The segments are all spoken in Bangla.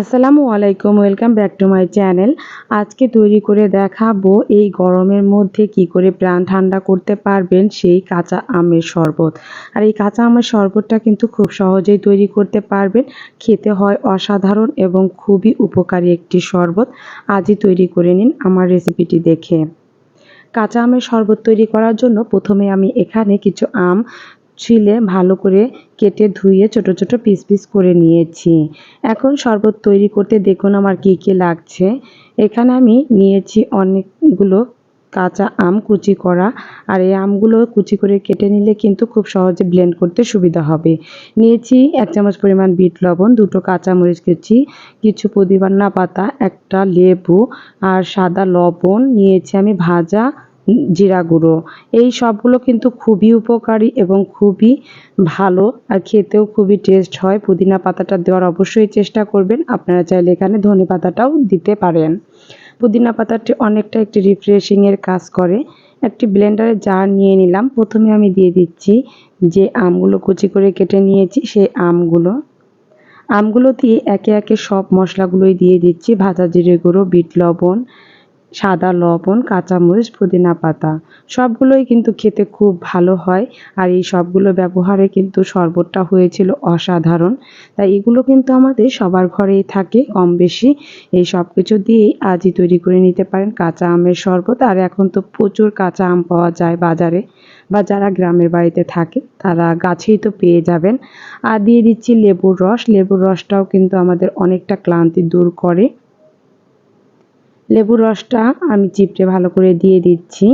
আসসালামু আলাইকুম, welcome back to my channel. আজকে তৈরি করে দেখাবো এই গরমের মধ্যে কি করে প্রাণ ঠান্ডা করতে পারবেন সেই কাঁচা আমের শরবত। আর এই কাঁচা আমের শরবতটা কিন্তু খুব সহজেই তৈরি করতে পারবেন। খেতে হয় অসাধারণ এবং খুবই উপকারী একটি শরবত। আজই তৈরি করে নিন আমার রেসিপিটি দেখে। কাঁচা আমের শরবত তৈরি করার জন্য প্রথমে আমি এখানে কিছু আম ছিলে ভালো করে কেটে ধুয়ে ছোট ছোট পিস পিস করে নিয়েছি। এখন শরবত তৈরি করতে দেখুন আমার কী কী লাগছে। এখানে আমি নিয়েছি অনেকগুলো কাঁচা আম কুচি করা। আর এই আমগুলো কুচি করে কেটে নিলে কিন্তু খুব সহজে ব্লেন্ড করতে সুবিধা হবে। নিয়েছি এক চামচ পরিমাণ বিট লবণ, দুটো কাঁচামরিচ কুচি, কিছু পুদিবান্না পাতা, একটা লেবু আর সাদা লবণ। নিয়েছি আমি ভাজা জিরা গুঁড়ো। এই সবগুলো কিন্তু খুবই উপকারী এবং খুবই ভালো আর খেতেও খুবই টেস্ট হয়। পুদিনা পাতাটা দেওয়ার অবশ্যই চেষ্টা করবেন। আপনারা চাইলে এখানে ধনে পাতাটাও দিতে পারেন। পুদিনা পাতাটি অনেকটা একটি রিফ্রেশিংয়ের কাজ করে। একটি ব্লেন্ডারে জার নিয়ে নিলাম। প্রথমে আমি দিয়ে দিচ্ছি যে আমগুলো কুচি করে কেটে নিয়েছি, সেই আমগুলো। আমগুলো দিয়ে একে একে সব মশলাগুলোই দিয়ে দিচ্ছি। ভাজা জিরে গুঁড়ো, বিট লবণ সাদা লবণ, কাঁচামরিচ, পুদিনা পাতা। সবগুলোই কিন্তু খেতে খুব ভালো হয় আর এই সবগুলো ব্যবহারে কিন্তু শরবতটা হয়েছিল অসাধারণ। তাই এগুলো কিন্তু আমাদের সবার ঘরেই থাকে কম বেশি এই সব কিছু দিয়েই আজই তৈরি করে নিতে পারেন কাঁচা আমের শরবত। আর এখন তো প্রচুর কাঁচা আম পাওয়া যায় বাজারে বা যারা গ্রামের বাড়িতে থাকে, তারা গাছেই তো পেয়ে যাবেন। আর দিয়ে দিচ্ছি লেবুর রস। লেবুর রসটাও কিন্তু আমাদের অনেকটা ক্লান্তি দূর করে। লেবুর রসটা আমি চিপটে ভালো করে দিয়ে দিচ্ছি।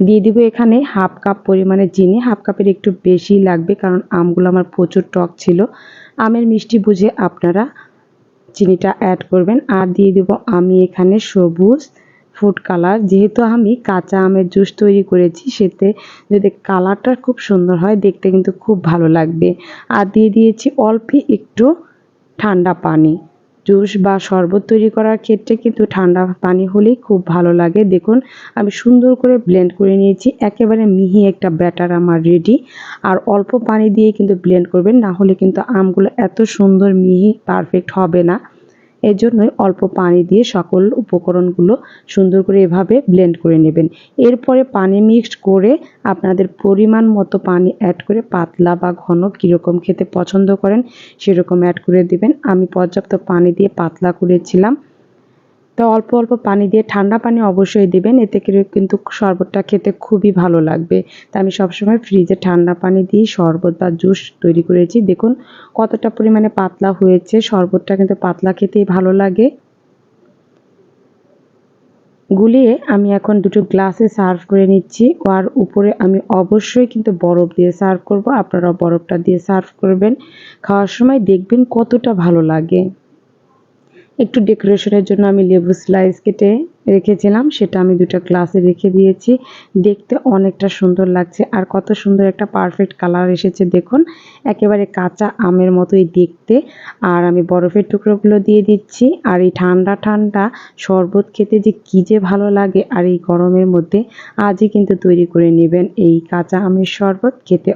দিয়ে দিব এখানে হাফ কাপ পরিমাণে চিনি। হাফ কাপের একটু বেশি লাগবে কারণ আমগুলো আমার প্রচুর টক ছিল। আমের মিষ্টি বুঝে আপনারা চিনিটা অ্যাড করবেন। আর দিয়ে দেব আমি এখানে সবুজ ফুড কালার যেহেতু আমি কাঁচা আমের জুস তৈরি করেছি, সেতে যদি কালারটা খুব সুন্দর হয়, দেখতে কিন্তু খুব ভালো লাগবে। আর দিয়ে দিয়েছি অল্প একটু ঠান্ডা পানি। জুস বা শরবত তৈরি করার ক্ষেত্রে কিন্তু ঠান্ডা পানি হলেই খুব ভালো লাগে। দেখুন, আমি সুন্দর করে ব্লেন্ড করে নিয়েছি। একেবারে মিহি একটা ব্যাটার আমার রেডি আর অল্প পানি দিয়ে কিন্তু ব্লেন্ড করবেন, না হলে কিন্তু আমগুলো এত সুন্দর মিহি পারফেক্ট হবে না। এর জন্যই অল্প পানি দিয়ে সকল উপকরণগুলো সুন্দর করে এভাবে ব্লেন্ড করে নেবেন। এরপরে পানি মিক্সড করে আপনাদের পরিমাণ মতো পানি অ্যাড করে পাতলা বা ঘন কীরকম খেতে পছন্দ করেন সেরকম অ্যাড করে দেবেন। আমি পর্যাপ্ত পানি দিয়ে পাতলা করেছিলাম। তো অল্প অল্প পানি দিয়ে ঠান্ডা পানি অবশ্যই দেবেন। এতে কিন্তু শরবতটা খেতে খুবই ভালো লাগবে। তা আমি সবসময় ফ্রিজে ঠান্ডা পানি দিয়ে শরবত বা জুস তৈরি করেছি। দেখুন কতটা পরিমাণে পাতলা হয়েছে। শরবতটা কিন্তু পাতলা খেতেই ভালো লাগে। গুলিয়ে আমি এখন দুটো গ্লাসে সার্ভ করে নিচ্ছি। আর উপরে আমি অবশ্যই কিন্তু বরফ দিয়ে সার্ভ করব। আপনারা বরফটা দিয়ে সার্ভ করবেন। খাওয়ার সময় দেখবেন কতটা ভালো লাগে। একটু ডেকোরেশনের জন্য আমি লেবু স্লাইস কেটে রেখেছিলাম, সেটা আমি দুটো গ্লাসে রেখে দিয়েছি। দেখতে অনেকটা সুন্দর লাগছে আর কত সুন্দর একটা পারফেক্ট কালার এসেছে, দেখুন। একেবারে কাঁচা আমের মতোই দেখতে। আর আমি বরফের টুকরোগুলো দিয়ে দিচ্ছি। আর এই ঠান্ডা ঠান্ডা শরবত খেতে যে কী যে ভালো লাগে আর এই গরমের মধ্যে, আজই কিন্তু তৈরি করে নেবেন এই কাঁচা আমের শরবত। খেতে